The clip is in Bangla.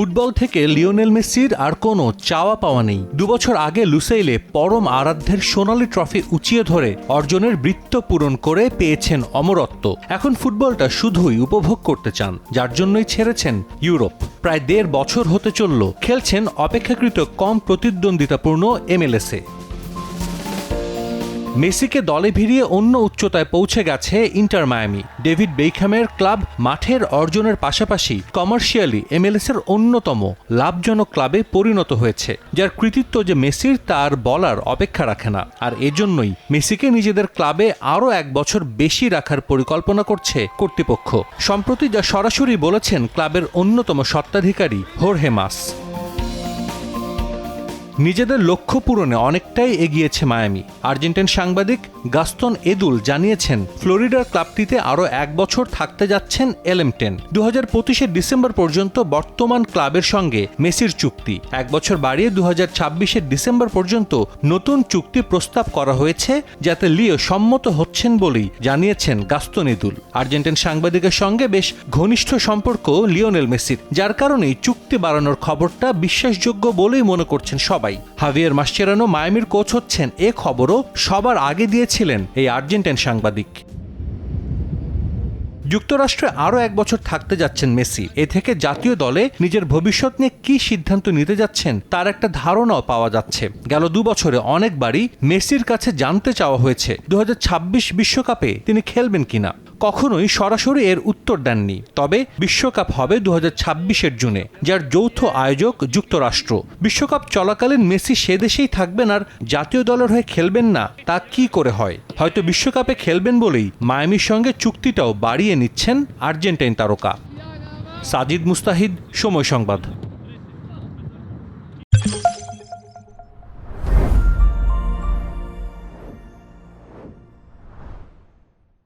ফুটবল থেকে লিওনেল মেসির আর কোনো চাওয়া পাওয়া নেই। দুবছর আগে লুসাইলে পরম আরাধ্যের সোনালি ট্রফি উঁচিয়ে ধরে অর্জনের বৃত্ত পূরণ করে পেয়েছেন অমরত্ব। এখন ফুটবলটা শুধুই উপভোগ করতে চান, যার জন্যই ছেড়েছেন ইউরোপ। প্রায় দেড় বছর হতে চলল, খেলছেন অপেক্ষাকৃত কম প্রতিদ্বন্দ্বিতাপূর্ণ এমএলএসে। মেসিকে দলে ভিড়িয়ে অন্য উচ্চতায় পৌঁছে গেছে ইন্টার মায়ামি। ডেভিড বেইখামের ক্লাব মাঠের অর্জনের পাশাপাশি কমার্শিয়ালি এমএলএস এর অন্যতম লাভজনক ক্লাবে পরিণত হয়েছে, যার কৃতিত্ব যে মেসির তার বলার অপেক্ষা রাখে না। আর এজন্যই মেসিকে নিজেদের ক্লাবে আরও এক বছর বেশি রাখার পরিকল্পনা করছে কর্তৃপক্ষ। সম্প্রতি যা সরাসরি বলেছেন ক্লাবের অন্যতম স্বত্বাধিকারী হোরহে মাস। নিজেদের লক্ষ্য পূরণে অনেকটাই এগিয়েছে মায়ামি। আর্জেন্টাইন সাংবাদিক গাস্তন এদুল জানিয়েছেন, ফ্লোরিডার ক্লাবটিতে আরও এক বছর থাকতে যাচ্ছেন এলএম টেন দু হাজার পঁচিশের ডিসেম্বর পর্যন্ত বর্তমান ক্লাবের সঙ্গে মেসির চুক্তি। এক বছর বাড়িয়ে দু হাজার ছাব্বিশের ডিসেম্বর পর্যন্ত নতুন চুক্তি প্রস্তাব করা হয়েছে, যাতে লিও সম্মত হচ্ছেন বলেই জানিয়েছেন গাস্তন এদুল। আর্জেন্টাইন সাংবাদিকের সঙ্গে বেশ ঘনিষ্ঠ সম্পর্ক লিওনেল মেসির, যার কারণেই চুক্তি বাড়ানোর খবরটা বিশ্বাসযোগ্য বলেই মনে করছেন সবাই। হাভিয়ার মাসচেরানো মায়ামির কোচ হচ্ছেন। এ খবরও সবার আগে দিয়েছিলেন এই আর্জেন্টাইন সাংবাদিক। যুক্তরাষ্ট্রে আরও এক বছর থাকতে যাচ্ছেন মেসি। এ থেকে জাতীয় দলে নিজের ভবিষ্যৎ নিয়ে কি সিদ্ধান্ত নিতে যাচ্ছেন তার একটা ধারণাও পাওয়া যাচ্ছে। গেল দু বছরে অনেকবারই মেসির কাছে জানতে চাওয়া হয়েছে। দু বিশ্বকাপে তিনি খেলবেন কিনা। কখনোই সরাসরি এর উত্তর দেননি। তবে বিশ্বকাপ হবে দু হাজার জুনে, যার যৌথ আয়োজক যুক্তরাষ্ট্র। বিশ্বকাপ চলাকালীন মেসি সে দেশেই থাকবেন আর জাতীয় দলের হয়ে খেলবেন না, তা কি করে হয়? হয়তো বিশ্বকাপে খেলবেন বলেই মায়ামির সঙ্গে চুক্তিটাও বাড়িয়ে নিচ্ছেন আর্জেন্টাইন তারকা। সাজিদ মুস্তাহিদ, সময় সংবাদ।